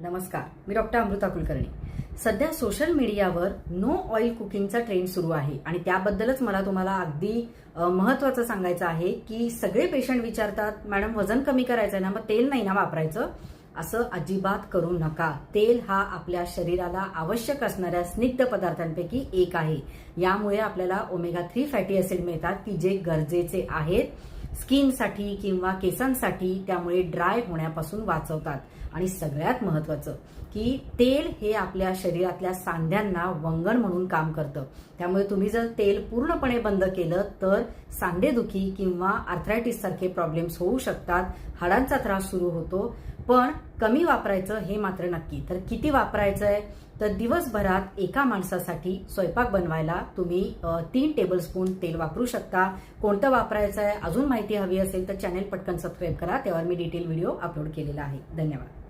नमस्कार मी डॉक्टर अमृता कुलकर्णी. सध्या सोशल मीडियावर नो ऑइल कुकिंगचा ट्रेंड सुरू आहे आणि त्याबद्दलच मला तुम्हाला अगदी महत्वाचं सांगायचं आहे की सगळे पेशंट विचारतात मॅडम वजन कमी करायचं आहे ना मग तेल नाही ना वापरायचं? असं अजिबात करू नका. तेल हा आपल्या शरीराला आवश्यक असणाऱ्या स्निग्ध पदार्थांपैकी एक आहे. यामुळे आपल्याला ओमेगा थ्री फॅटी ऍसिड मिळतात की जे गरजेचे आहेत. स्किनसाठी किंवा केसांसाठी त्यामुळे ड्राय होण्यापासून वाचवतात. आणि सगळ्यात महत्वाचं की तेल हे आपल्या शरीरातल्या सांध्यांना वंगण म्हणून काम करतं. त्यामुळे तुम्ही जर तेल पूर्णपणे बंद केलं तर सांधेदुखी किंवा आर्थरायटिस सारखे प्रॉब्लेम्स होऊ शकतात. हाडांचा त्रास सुरू होतो. पण कमी वापरायचं हे मात्र नक्की. तर किती वापरायचं आहे तर दिवसभरात एका माणसासाठी स्वयंपाक बनवायला तुम्ही तीन टेबलस्पून तेल वापरू शकता. कोणतं वापरायचं आहे अजून माहिती हवी असेल तर चॅनेल पटकन सबस्क्राईब करा. त्यावर मी डिटेल व्हिडिओ अपलोड केलेला आहे. धन्यवाद.